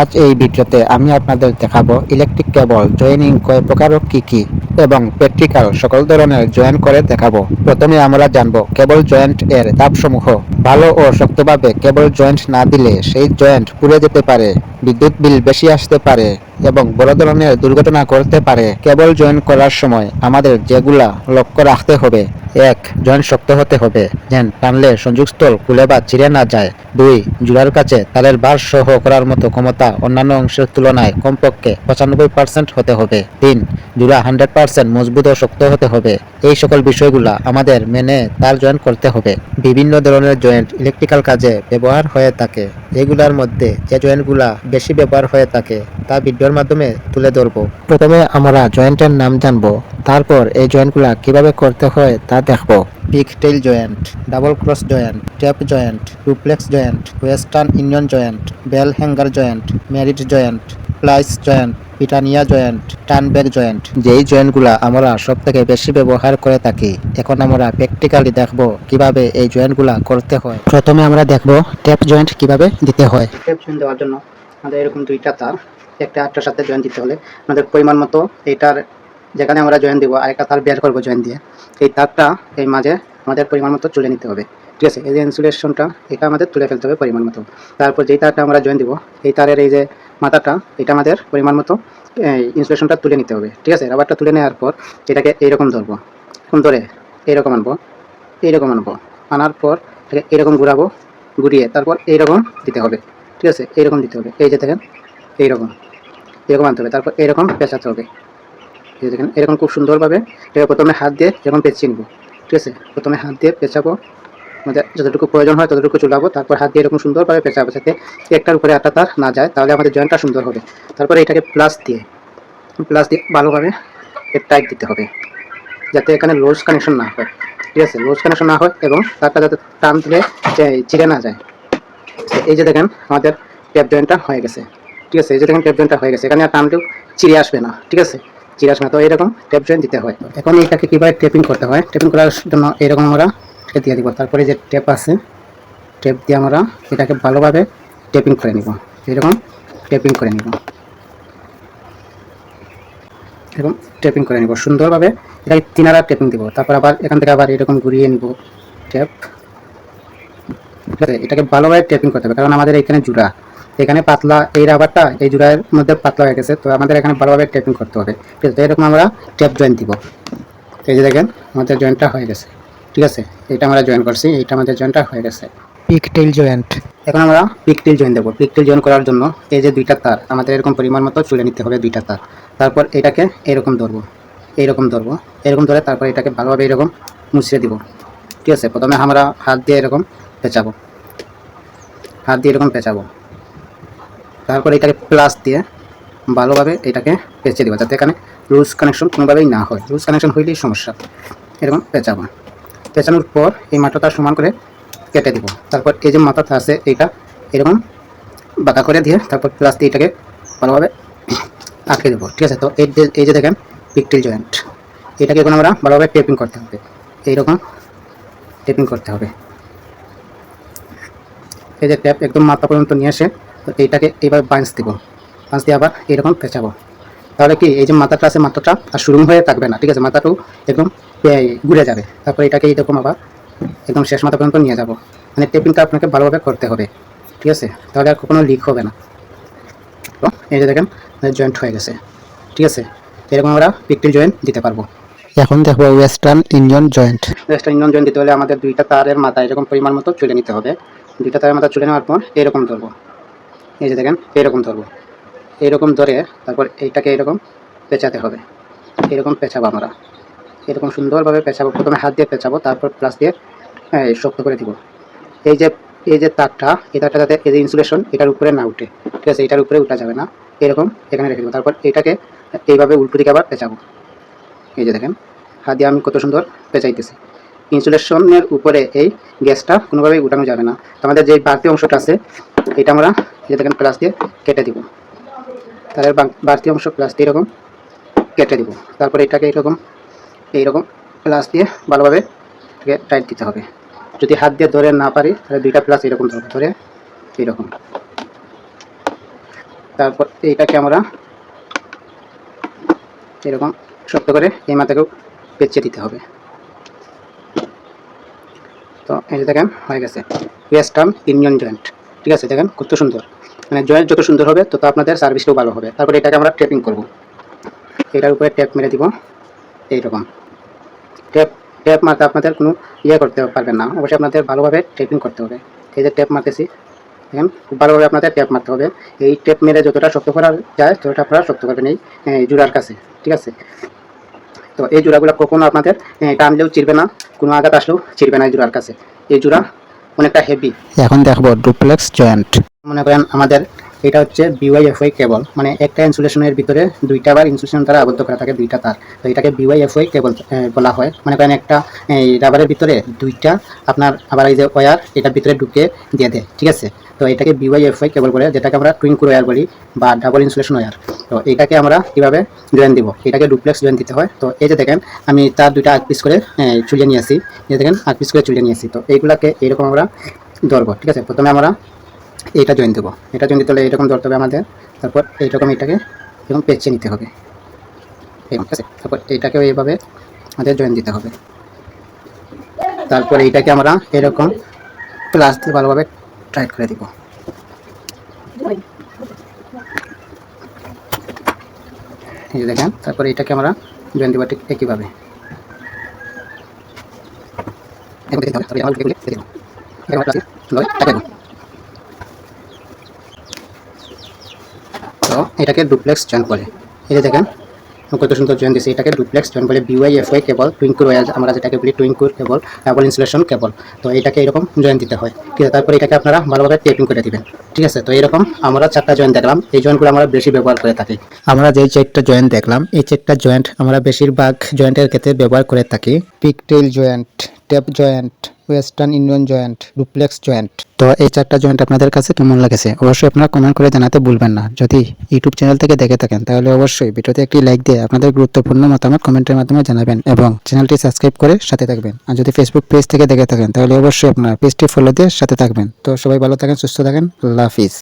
আজ এই ভিডিওতে আমি আপনাদের দেখাবো ইলেকট্রিক কেবল জয়েনিং কয় প্রকার ও কি কি, এবং প্র্যাকটিক্যাল সকল ধরনের জয়েন করে দেখাবো। প্রথমে আমরা জানব কেবল জয়েন্ট এর ধাপসমূহ। ভালো ও শক্তভাবে কেবল জয়েন্ট না দিলে সেই জয়েন্ট পুড়ে যেতে পারে, বিদ্যুৎ বিল বেশি আসতে পারে, এবং বড় ধরনের দুর্ঘটনা করতে পারে। কেবল জয়েন করার সময় আমাদের যেগুলা লক্ষ্য রাখতে হবে এক, জয়েন্ট শক্ত হতে হবে। যেন টানলে সংযোগস্থল খুলে বা ছিঁড়ে না যায়। দুই, জোড়ার কাছে তারের বার সহ করার মতো ক্ষমতা অন্যান্য অংশের তুলনায় কমপক্ষে পঁচানব্বই পার্সেন্ট হতে হবে। তিন, জোড়া হান্ড্রেড পার্সেন্ট মজবুত ও শক্ত হতে হবে। এই সকল বিষয়গুলা আমাদের মেনে তার জয়েন্ট করতে হবে। বিভিন্ন ধরনের জয়েন্ট ইলেকট্রিক্যাল কাজে ব্যবহার হয়ে থাকে। এগুলার মধ্যে যে জয়েন্টগুলা বেশি ব্যবহার হয়ে থাকে, তা ভিডিওর মাধ্যমে তুলে ধরবো। প্রথমে আমরা জয়েন্টের নাম জানব। তারপর এই জয়েন্টগুলা কীভাবে করতে হয় তা দেখব। Pig tail joint double cross joint tap joint duplex joint western union joint bell hanger joint married joint splice joint Britannia joint turnback joint যেই জয়েন্টগুলা আমরা সব থেকে বেশি ব্যবহার করে থাকি এখন আমরা প্র্যাকটিক্যালি দেখব কীভাবে এই জয়েন্টগুলা করতে হয়। প্রথমে আমরা দেখব ট্যাপ জয়েন্ট কীভাবে দিতে হয়। টেপ জয়েন্ট দেওয়ার জন্য আমাদের এরকম দুইটা তার একটা আটটার সাথে জয়েন্ট দিতে হলে আমাদের পরিমাণ মতো এইটার যেখানে আমরা জয়েন দিব আরেকটা তার বের করব জয়েন দিয়ে। এই তারটা এই মাঝে আমাদের পরিমাণ মতো তুলে নিতে হবে। ঠিক আছে? এই যে ইনসুলেশনটা এটা আমাদের তুলে ফেলতে হবে পরিমাণ মতো। তারপর যেই তারটা আমরা জয়েন দিব, এই তারের এই যে মাথাটা, এটা আমাদের পরিমাণ মতো ইনসুলেশনটা তুলে নিতে হবে। ঠিক আছে? রাবারটা তুলে নেওয়ার পর এটাকে এইরকম ধরবো। এরকম ধরে এইরকম আনব এইরকম আনব। আনার পর এটাকে এইরকম ঘুরাবো, ঘুরিয়ে তারপর এইরকম দিতে হবে। ঠিক আছে? এইরকম দিতে হবে। এই যে দেখেন, এইরকম। এরকম আনতে হবে। তারপর এরকম পেঁচাতে হবে। দেখেন, এরকম খুব সুন্দরভাবে এটা প্রথমে হাত দিয়ে যেরকম পেঁচিয়ে নিব, ঠিক আছে? প্রথমে হাত দিয়ে পেঁচাবো আমাদের যতটুকু প্রয়োজন হয় ততটুকু চুলাবো, তারপর হাত দিয়ে এরকম সুন্দরভাবে পেঁচাবো যাতে একটার উপরে আটটা তার না যায়, তাহলে আমাদের জয়েন্টটা সুন্দর হবে। তারপরে এটাকে প্লাস দিয়ে প্লাস দিয়ে ভালোভাবে টাইট দিতে হবে, যাতে এখানে লোজ কানেকশন না হয়, ঠিক আছে? লোজ কানেকশন না হয় এবং তারটা যাতে টান দিলে চিড়ে না যায়। এই যে দেখেন, আমাদের ট্যাপ জয়েন্টটা হয়ে গেছে, ঠিক আছে? এই যে দেখেন ট্যাপ জয়েন্টটা হয়ে গেছে, এখানে আর টানলেও চিড়ে আসবে না, ঠিক আছে? চিড়ে আসবে না, তো এরকম ট্যাপ জয়েন্ট দিতে হয়। এখন এটাকে কীভাবে টেপিং করতে হয়? টেপিং করার জন্য এরকম আমরা এটা দিয়ে দিব। তারপরে যে টেপ আছে টেপ দিয়ে আমরা এটাকে ভালোভাবে টেপিং করে নিব। এরকম টেপিং করে নিব। এরকম টেপিং করে নিব। সুন্দরভাবে এটাকে তিনারা টেপিং দিব। তারপর আবার এখান থেকে আবার এরকম ঘুরিয়ে নিব টেপ এটাকে ভালোভাবে টেপিং করতে হবে। কারণ আমাদের এখানে জুড়া। এখানে পাতলা এই রাবারটা এই জুড়ার মধ্যে পাতলা হয়ে গেছে তো আমাদের এখানে ভালোভাবে টেপিং করতে হবে। ঠিক আছে এরকম আমরা টেপ জয়েন দিব। এই যে দেখেন আমাদের জয়েন্টটা হয়ে গেছে। ঠিক আছে এটা আমরা জয়েন করছি এইটা আমাদের জয়েন্টটা হয়ে গেছে। পিক টেইল জয়েন্ট এখন আমরা পিকটিল জয়েন দেবো। পিকটিল জয়েন করার জন্য এই যে দুইটা তার আমাদের এরকম পরিমাণ মতো চুলে নিতে হবে দুইটা তার। তারপর এটাকে এরকম ধরবো এইরকম ধরবো এরকম ধরে তারপর এটাকে ভালোভাবে এরকম মুছিয়ে দিব। ঠিক আছে প্রথমে আমরা হাত দিয়ে এরকম পেঁচাবো। হাত দিয়ে এরকম পেঁচাবো। তারপর এটাকে প্লাস দিয়ে ভালোভাবে এটাকে পেঁচে দেবো যাতে এখানে লুজ কানেকশন কোনোভাবেই না হয়। লুজ কানেকশন হইলেই সমস্যা। এরকম পেঁচাবো। পেঁচানোর পর এই মাথাটা সমান করে কেটে দিব। তারপর এই যে মাথাটা আছে, এইটা এরকম বাঁকা করে দিয়ে তারপর প্লাস দিয়ে এটাকে ভালোভাবে আটকে দেবো। ঠিক আছে? তো এই যে দেখেন পিকটিল জয়েন্ট এটাকে এখন আমরা ভালোভাবে টেপিং করতে হবে। এইরকম টেপিং করতে হবে। এই যে ট্যাপ একদম মাথা পর্যন্ত নিয়ে এসে তো এইটাকে এইভাবে বাঁচ দিব। বাঁচ দিয়ে আবার এইরকম পেঁচাবো তাহলে কি এই যে মাথাটা আছে মাথাটা আর শুরু হয়ে থাকবে না ঠিক আছে? মাথাটাও একদম ঘুরে যাবে। তারপর এটাকে এইরকম আবার একদম শেষ মাথা পর্যন্ত নিয়ে যাব। মানে টেপিংটা আপনাকে ভালোভাবে করতে হবে ঠিক আছে? তাহলে আর কখনো লিক হবে না। তো এই যে দেখেন জয়েন্ট হয়ে গেছে ঠিক আছে? এরকম আমরা পিকটিল জয়েন্ট দিতে পারব। এখন দেখব ওয়েস্টার্ন ইউনিয়ন জয়েন্ট ওয়েস্টার্ন ইঞ্জন জয়েন্ট দিতে হলে আমাদের দুইটা তারের মাথা এরকম পরিমাণ মতো চলে নিতে হবে। দুইটা তারের মাথা চলে নেওয়ার পর এরকম ধরবো। এই যে দেখেন এরকম ধরবো। এরকম ধরে তারপর এইটাকে এরকম পেঁচাতে হবে। এরকম পেঁচাবো আমরা। এরকম সুন্দরভাবে পেঁচাবো। প্রথমে হাত দিয়ে পেঁচাবো তারপর প্লাস দিয়ে হ্যাঁ, শক্ত করে দিব। এই যে এই যে তারটা এই তারটা যাতে এই যে ইনসুলেশন এটার উপরে না উঠে ঠিক আছে? এটার উপরে উঠা যাবে না। এরকম এখানে রেখে দেবো। তারপর এটাকে এইভাবে উল্টো দিকে আবার পেঁচাবো। এই যে দেখেন হাত দিয়ে আমি কত সুন্দর পেঁচাইতেছি। ইনসুলেশনের উপরে এই গ্যাসটা কোনোভাবেই উঠানো যাবে না। আমাদের যে বাড়তি অংশটা আছে এটা আমরা যে দেখেন প্লাস দিয়ে কেটে দিব। তার বাড়তি অংশ প্লাস দিয়ে এরকম কেটে দিব। তারপরে এটাকে এরকম, এইরকম প্লাস দিয়ে ভালোভাবে এটাকে টাইট দিতে হবে। যদি হাত দিয়ে ধরে না পারি, তাহলে দুইটা প্লাস এরকম ধরবো, ধরে এইরকম তারপর এইটাকে আমরা এরকম শক্ত করে এই মাথাকেও পেঁচে দিতে হবে। তো এই দেখেন, হয়ে গেছে। ওয়েস্টার্ন ইউনিয়ন জয়েন্ট ঠিক আছে, দেখেন, কত সুন্দর। মানে জয়েন্ট যত সুন্দর হবে, তত আপনাদের সার্ভিসটাও ভালো হবে। তারপরে এটাকে আমরা টেপিং করব। এটার উপরে ট্যাপ মেরে দিব। এইরকম। ট্যাপ ট্যাপ মারতে আপনাদের কোনো ইয়ে করতে পারবেন না। অবশ্যই আপনাদের ভালোভাবে টেপিং করতে হবে। এই যে ট্যাপ মারতেছি, দেখেন, খুব ভালোভাবে আপনাদের ট্যাপ মারতে হবে। এই ট্যাপ মেরে যতটা শক্ত করা যায়, ততটা আপনারা শক্ত করবেন এই জোড়ার কাছে। ঠিক আছে? তো এই জোড়াগুলো কখনো আপনাদের টানলেও চিরবে না, কোনো আঘাত আসলেও চিরবে না এই জোড়ার কাছে। এই জোড়া অনেকটা হেভি এখন দেখব ডুপ্লেক্স জয়েন্ট মনে করেন আমাদের এটা হচ্ছে বিওয়াইএফওয়াই কেবল মানে একটা ইনসুলেশনের ভিতরে দুইটা বার ইনসুলেশন দ্বারা আবদ্ধ করা থাকে দুইটা তার। তো এটাকে বিওয়াইএফওয়াই কেবল বলা হয়। মনে করেন একটা এই রাবারের ভিতরে দুইটা আপনার আবার এই যে ওয়্যার এটার ভিতরে ঢুকে দিয়ে দেয়। ঠিক আছে? তো এটাকে বিওয়াইএফওয়াই কেবল বলে, যেটাকে আমরা টুইঙ্কুর ওয়্যার বলি বা ডাবল ইনসুলেশন ওয়্যার তো এটাকে আমরা কীভাবে জয়েন দিব? এটাকে ডুপ্লেক্স জয়েন দিতে হয়। তো এই যে দেখেন, আমি তার দুইটা আগ পিস করে চুলিয়ে নিয়েছি এই যে দেখেন, আগ পিস করে চুলিয়ে নিয়ে আসি। তো এইগুলাকে এইরকম আমরা ধরবো, ঠিক আছে? প্রথমে আমরা এইটা জয়েন দেবো। এটা জয়েন দিতে হলে এরকম ধরতে হবে আমাদের। তারপর এইরকম এটাকে এরকম পেঁচে নিতে হবে। ঠিক আছে? তারপর এইটাকেও এইভাবে আমাদের জয়েন দিতে হবে। তারপর এইটাকে আমরা এরকম প্লাস দিয়ে ভালোভাবে টাইট করে দিব। এই যে দেখেন, তারপর এইটাকে আমরা জয়েন দিব ঠিক একইভাবে। তো এটাকে ডুপ্লেক্স জয়েন করে এই যে দেখেন কত সুন্দর জয়েন দিয়েছে। এটাকে ডুপ্লেক্স জয়েন বলে বিওয়াই এফওয়াই কেবল টুইঙ্কুর ওয়ার আমরা যেটাকে বলি টুইঙ্কুর কেবল ডাবল ইনসুলেশন কেবল তো এটাকে এরকম জয়েন দিতে হয়। ঠিক আছে, তারপরে এটাকে আপনারা ভালোভাবে টেপিং করে দিবেন। ঠিক আছে, তো এরকম আমরা চারটা জয়েন দেখলাম। এই জয়েন্টগুলো আমরা বেশি ব্যবহার করে থাকি। আমরা যে চেকটা জয়েন্ট দেখলাম, এই চেকটা জয়েন্ট আমরা বেশিরভাগ জয়েন্টের ক্ষেত্রে ব্যবহার করে থাকি। Pigtail joint tap joint, Western Union joint, duplex joint. তো এই চারটা জয়েন্ট আপনাদের কাছে কেমন লাগেছে? অবশ্যই আপনারা কমেন্ট করে জানাতে ভুলবেন না। যদি ইউটিউব চ্যানেল থেকে দেখে থাকেন, তাহলে অবশ্যই ভিডিওতে একটি লাইক দিয়ে আপনাদের গুরুত্বপূর্ণ মতামত কমেন্টের মাধ্যমে জানাবেন এবং চ্যানেলটি সাবস্ক্রাইব করে সাথে থাকবেন। আর যদি ফেসবুক পেজ থেকে দেখে থাকেন, তাহলে অবশ্যই আপনার পেজটি ফলো দিয়ে সাথে থাকবেন। তো সবাই ভালো থাকেন, সুস্থ থাকেন। আল্লাহ হাফিজ।